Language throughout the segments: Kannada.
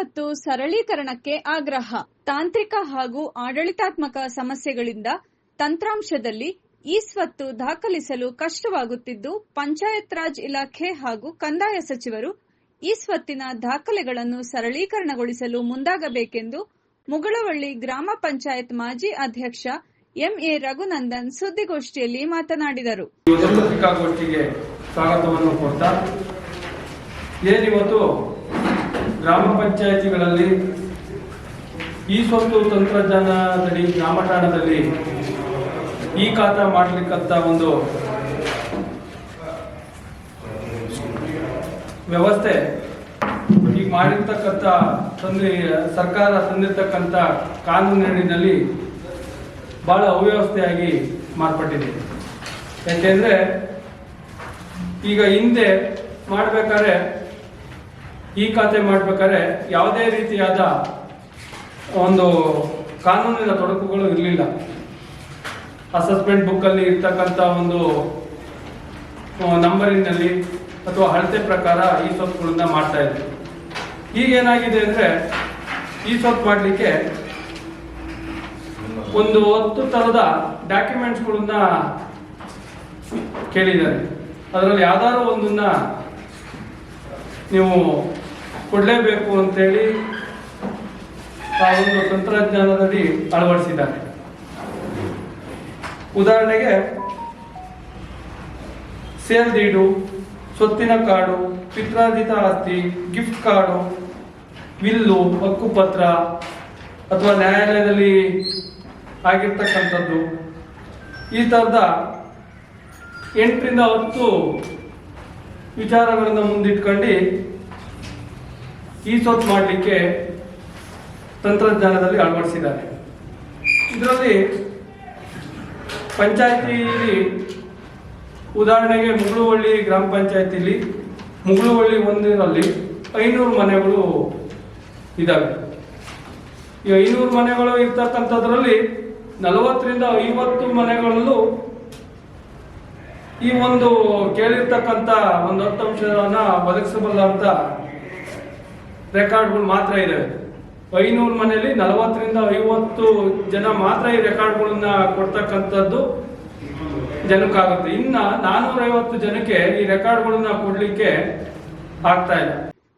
ಸ್ವತ್ತು ಸರಳೀಕರಣಕ್ಕೆ ಆಗ್ರಹ. ತಾಂತ್ರಿಕ ಹಾಗೂ ಆಡಳಿತಾತ್ಮಕ ಸಮಸ್ಯೆಗಳಿಂದ ತಂತ್ರಾಂಶದಲ್ಲಿ ಈ ಸ್ವತ್ತು ದಾಖಲಿಸಲು ಕಷ್ಟವಾಗುತ್ತಿದ್ದು, ಪಂಚಾಯತ್ ರಾಜ್ ಇಲಾಖೆ ಹಾಗೂ ಕಂದಾಯ ಸಚಿವರು ಈ ಸ್ವತ್ತಿನ ದಾಖಲೆಗಳನ್ನು ಸರಳೀಕರಣಗೊಳಿಸಲು ಮುಂದಾಗಬೇಕೆಂದು ಮುಗಳವಳ್ಳಿ ಗ್ರಾಮ ಪಂಚಾಯತ್ ಮಾಜಿ ಅಧ್ಯಕ್ಷ ಎಂಎ ರಘುನಂದನ್ ಸುದ್ದಿಗೋಷ್ಠಿಯಲ್ಲಿ ಮಾತನಾಡಿದರು. ಸ್ವಾಗತವನ್ನು ಗ್ರಾಮ ಪಂಚಾಯಿತಿಗಳಲ್ಲಿ ಈ ಸ್ವತ್ತು ತಂತ್ರಜ್ಞಾನದಡಿ ಗ್ರಾಮಠಾಣದಲ್ಲಿ ಈ ಖಾತಾ ಮಾಡಲಿಕ್ಕಂತ ಒಂದು ವ್ಯವಸ್ಥೆ. ಈಗ ಮಾಡಿರ್ತಕ್ಕಂಥ ತಂದೆ, ಸರ್ಕಾರ ತಂದಿರ್ತಕ್ಕಂಥ ಕಾನೂನಿನಲ್ಲಿ ಬಹಳ ಅವ್ಯವಸ್ಥೆಯಾಗಿ ಮಾರ್ಪಟ್ಟಿದೆ. ಯಾಕೆಂದರೆ ಈಗ ಹಿಂದೆ ಮಾಡ್ಬೇಕಾದ್ರೆ ಈ ಖಾತೆ ಮಾಡ್ಬೇಕಾದ್ರೆ ಯಾವುದೇ ರೀತಿಯಾದ ಒಂದು ಕಾನೂನಿನ ತೊಡಕುಗಳು ಇರಲಿಲ್ಲ. ಅಸೆಸ್ಮೆಂಟ್ ಬುಕ್ಕಲ್ಲಿ ಇರ್ತಕ್ಕಂಥ ಒಂದು ನಂಬರಿನಲ್ಲಿ ಅಥವಾ ಅಳತೆ ಪ್ರಕಾರ ಈ ಸೊತ್ತುಗಳನ್ನ ಮಾಡ್ತಾ ಇದ್ರು ಈಗ ಏನಾಗಿದೆ ಅಂದ್ರೆ ಈ ಸೊತ್ತು ಮಾಡಲಿಕ್ಕೆ ಒಂದು ಹತ್ತು ಥರದ ಡಾಕ್ಯುಮೆಂಟ್ಸ್ಗಳನ್ನ ಕೇಳಿದ್ದಾರೆ. ಅದರಲ್ಲಿ ಯಾವ್ದಾದ್ರು ಒಂದನ್ನ ನೀವು ಕೊಡಲೇಬೇಕು ಅಂತೇಳಿ ಒಂದು ತಂತ್ರಜ್ಞಾನದಲ್ಲಿ ಅಳವಡಿಸಿದ್ದಾರೆ. ಉದಾಹರಣೆಗೆ, ಸೇಲ್ ಡೀಡು ಸ್ವತ್ತಿನ ಕಾರ್ಡು ಪಿತ್ರಾರ್ಜಿತ ಆಸ್ತಿ, ಗಿಫ್ಟ್ ಕಾರ್ಡು, ವಿಲ್ಲು, ಹಕ್ಕುಪತ್ರ ಅಥವಾ ನ್ಯಾಯಾಲಯದಲ್ಲಿ ಆಗಿರ್ತಕ್ಕಂಥದ್ದು. ಈ ಥರದ ಎಂಟರಿಂದ ಹತ್ತು ವಿಚಾರಗಳನ್ನು ಮುಂದಿಟ್ಕೊಂಡು ಈ ಸ್ವತ್ತು ಮಾಡಲಿಕ್ಕೆ ತಂತ್ರಜ್ಞಾನದಲ್ಲಿ ಅಳವಡಿಸಿದ್ದಾರೆ. ಇದರಲ್ಲಿ ಪಂಚಾಯತಿಯಲ್ಲಿ ಉದಾಹರಣೆಗೆ ಮುಗುಳುವಳ್ಳಿ ಗ್ರಾಮ ಪಂಚಾಯತಿಲಿ ಮುಗುಳುವಳ್ಳಿ ಒಂದರಲ್ಲಿ ಐನೂರು ಮನೆಗಳು ಇದ್ದಾವೆ ಈ ಐನೂರು ಮನೆಗಳು ಇರ್ತಕ್ಕಂಥದ್ರಲ್ಲಿ ನಲವತ್ತರಿಂದ ಐವತ್ತು ಮನೆಗಳಲ್ಲೂ ಈ ಒಂದು ಕೇಳಿರ್ತಕ್ಕಂಥ ಒಂದು ಹತ್ತು ಅಂಶಗಳನ್ನು ಒದಗಿಸಬಲ್ಲ ಅಂತ ರೆಕಾರ್ಡ್ಗಳು ಮಾತ್ರ ಇದಾವೆ ಐನೂರು ಮನೆಯಲ್ಲಿ ನಲವತ್ತರಿಂದ ಐವತ್ತು ಜನ ಮಾತ್ರ ಈ ರೆಕಾರ್ಡ್ಗಳನ್ನ ಕೊಡ್ತಕ್ಕಂಥದ್ದು ಜನಕ್ಕಾಗುತ್ತೆ. ಇನ್ನ ನಾನೂರೈವತ್ತು ಜನಕ್ಕೆ ಈ ರೆಕಾರ್ಡ್ಗಳನ್ನ ಕೊಡ್ಲಿಕ್ಕೆ ಆಗ್ತಾ ಇಲ್ಲ.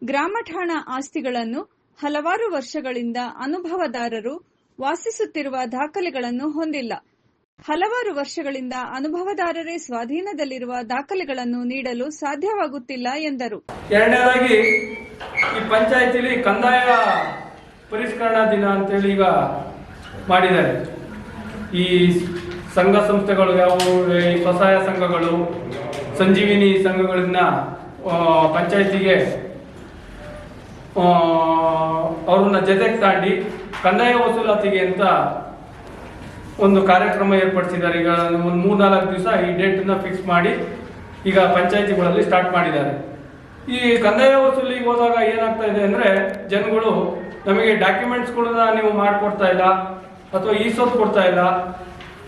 ಗ್ರಾಮ ಠಾಣಾ ಆಸ್ತಿಗಳನ್ನು ಹಲವಾರು ವರ್ಷಗಳಿಂದ ಅನುಭವದಾರರು ವಾಸಿಸುತ್ತಿರುವ ದಾಖಲೆಗಳನ್ನು ಹೊಂದಿಲ್ಲ. ಹಲವಾರು ವರ್ಷಗಳಿಂದ ಅನುಭವದಾರರೇ ಸ್ವಾಧೀನದಲ್ಲಿರುವ ದಾಖಲೆಗಳನ್ನು ನೀಡಲು ಸಾಧ್ಯವಾಗುತ್ತಿಲ್ಲ ಎಂದರು. ಎರಡನೇದಾಗಿ, ಈ ಪಂಚಾಯತಿಲಿ ಕಂದಾಯ ಪರಿಷ್ಕರಣಾ ದಿನ ಅಂತೇಳಿ ಈಗ ಮಾಡಿದ್ದಾರೆ. ಈ ಸಂಘ ಸಂಸ್ಥೆಗಳು ಯಾವುವು? ಈ ಸ್ವಸಹಾಯ ಸಂಘಗಳು, ಸಂಜೀವಿನಿ ಸಂಘಗಳನ್ನ ಪಂಚಾಯತಿಗೆ ಅವ್ರನ್ನ ಜೊತೆಗೆ ತಾಂಡಿ ಕಂದಾಯ ವಸೂಲಾತಿಗೆ ಅಂತ ಒಂದು ಕಾರ್ಯಕ್ರಮ ಏರ್ಪಡಿಸಿದ್ದಾರೆ. ಈಗ ಒಂದು ಮೂರ್ನಾಲ್ಕು ದಿವಸ ಈ ಡೇಟನ್ನ ಫಿಕ್ಸ್ ಮಾಡಿ ಈಗ ಪಂಚಾಯಿತಿಗಳಲ್ಲಿ ಸ್ಟಾರ್ಟ್ ಮಾಡಿದ್ದಾರೆ. ಈ ಕಂದಾಯ ವಸೂಲಿಗೆ ಹೋದಾಗ ಏನಾಗ್ತಾ ಇದೆ ಅಂದ್ರೆ ಜನಗಳು ನಮಗೆ ಡಾಕ್ಯುಮೆಂಟ್ಸ್ಗಳನ್ನ ನೀವು ಮಾಡಿಕೊಡ್ತಾ ಇಲ್ಲ ಅಥವಾ ಈ ಸೊತ್ತು ಕೊಡ್ತಾ ಇಲ್ಲ.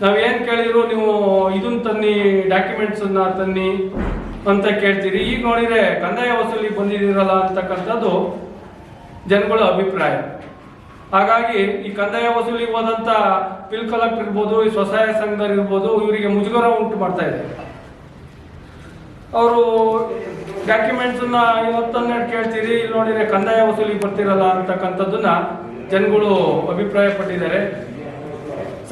ನಾವೇನು ಕೇಳಿದ್ರು ನೀವು ಇದನ್ನ ತನ್ನಿ ಡಾಕ್ಯುಮೆಂಟ್ಸ್ ತನ್ನಿ ಅಂತ ಕೇಳ್ತೀರಿ. ಈಗ ನೋಡಿದರೆ ಕಂದಾಯ ವಸೂಲಿಗೆ ಬಂದಿದ್ದೀರಲ್ಲ ಅಂತಕ್ಕಂಥದ್ದು ಜನಗಳ ಅಭಿಪ್ರಾಯ. ಹಾಗಾಗಿ ಈ ಕಂದಾಯ ವಸೂಲಿಗೆ ಹೋದಂತ ಬಿಲ್ ಕಲೆಕ್ಟರ್ ಇರ್ಬೋದು, ಈ ಸ್ವಸಹಾಯ ಸಂಘದವ್ರು ಇರ್ಬೋದು, ಇವರಿಗೆ ಮುಜುಗರ ಉಂಟು ಮಾಡ್ತಾ ಇದೆ. ಅವರು ಡಾಕ್ಯುಮೆಂಟ್ಸ್ ಇವತ್ತು ಹನ್ನೆರಡು ಕೇಳ್ತೀರಿ, ಇಲ್ಲಿ ನೋಡಿದ್ರೆ ಕಂದಾಯ ವಸೂಲಿಗೆ ಬರ್ತಿರಲ್ಲ ಅಂತಕ್ಕಂಥದ್ದನ್ನ ಜನಗಳು ಅಭಿಪ್ರಾಯ ಪಟ್ಟಿದ್ದಾರೆ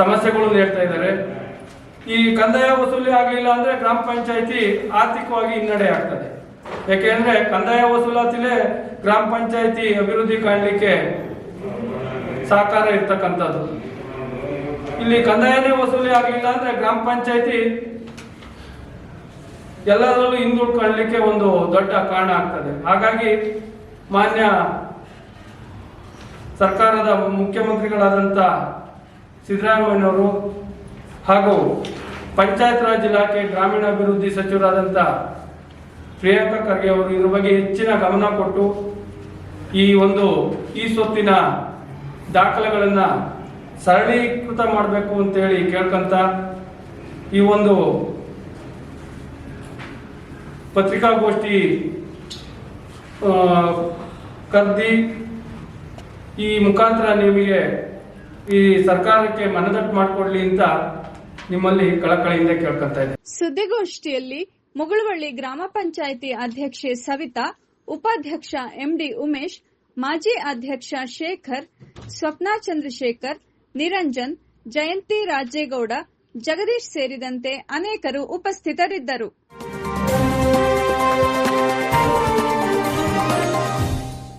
ಸಮಸ್ಯೆಗಳನ್ನು ಹೇಳ್ತಾ ಇದ್ದಾರೆ. ಈ ಕಂದಾಯ ವಸೂಲಿ ಆಗಲಿಲ್ಲ ಅಂದ್ರೆ ಗ್ರಾಮ ಪಂಚಾಯತಿ ಆರ್ಥಿಕವಾಗಿ ಹಿನ್ನಡೆ ಆಗ್ತದೆ. ಯಾಕೆಂದ್ರೆ ಕಂದಾಯ ವಸೂಲಾತಿಲೇ ಗ್ರಾಮ ಪಂಚಾಯತಿ ಅಭಿವೃದ್ಧಿ ಕಾಣಲಿಕ್ಕೆ ಸಹಕಾರ ಇರ್ತಕ್ಕಂಥದ್ದು. ಇಲ್ಲಿ ಕಂದಾಯನೇ ವಸೂಲಿ ಆಗಲಿಲ್ಲ ಅಂದ್ರೆ ಗ್ರಾಮ ಪಂಚಾಯತಿ ಎಲ್ಲದರಲ್ಲೂ ಹಿಂದುಳ್ಕೊಳ್ಳಲಿಕ್ಕೆ ಒಂದು ದೊಡ್ಡ ಕಾರಣ ಆಗ್ತದೆ. ಹಾಗಾಗಿ ಮಾನ್ಯ ಸರ್ಕಾರದ ಮುಖ್ಯಮಂತ್ರಿಗಳಾದಂಥ ಸಿದ್ದರಾಮಯ್ಯನವರು ಹಾಗೂ ಪಂಚಾಯತ್ ರಾಜ್ ಇಲಾಖೆ ಗ್ರಾಮೀಣಾಭಿವೃದ್ಧಿ ಸಚಿವರಾದಂಥ ಪ್ರಿಯಾಂಕಾ ಖರ್ಗೆ ಅವರು ಇದ್ರ ಬಗ್ಗೆ ಹೆಚ್ಚಿನ ಗಮನ ಕೊಟ್ಟು ಈ ಒಂದು ಈ ಸ್ವತ್ತಿನ ದಾಖಲೆಗಳನ್ನು ಸರಳೀಕೃತ ಮಾಡಬೇಕು ಅಂತೇಳಿ ಕೇಳ್ಕಂತ ಈ ಒಂದು ಪತ್ರಿಕಾಗೋಷ್ಠಿ ಕರ್ದಿ ಈ ಮುಖಾಂತರ ನಿಮಗೆ ಈ ಸರ್ಕಾರಕ್ಕೆ ಮನದಟ್ಟು ಮಾಡಿಕೊಡ್ಲಿ ಅಂತ ನಿಮ್ಮಲ್ಲಿ ಕಳಕಳಿಯಿಂದ ಕೇಳ್ಕೊಂತ ಇದ್ದೆ ಸುದ್ದಿಗೋಷ್ಠಿಯಲ್ಲಿ ಮುಗುಳುವಳ್ಳಿ ಗ್ರಾಮ ಪಂಚಾಯಿತಿ ಅಧ್ಯಕ್ಷೆ ಸವಿತಾ, ಉಪಾಧ್ಯಕ್ಷ ಎಂಡಿ ಉಮೇಶ್, ಮಾಜಿ ಅಧ್ಯಕ್ಷ ಶೇಖರ್ ಸ್ವಪ್ನಾ ಚಂದ್ರಶೇಖರ್ ನಿರಂಜನ್ ಜಯಂತಿ ರಾಜೇಗೌಡ ಜಗದೀಶ್ ಸೇರಿದಂತೆ ಅನೇಕರು ಉಪಸ್ಥಿತರಿದ್ದರು.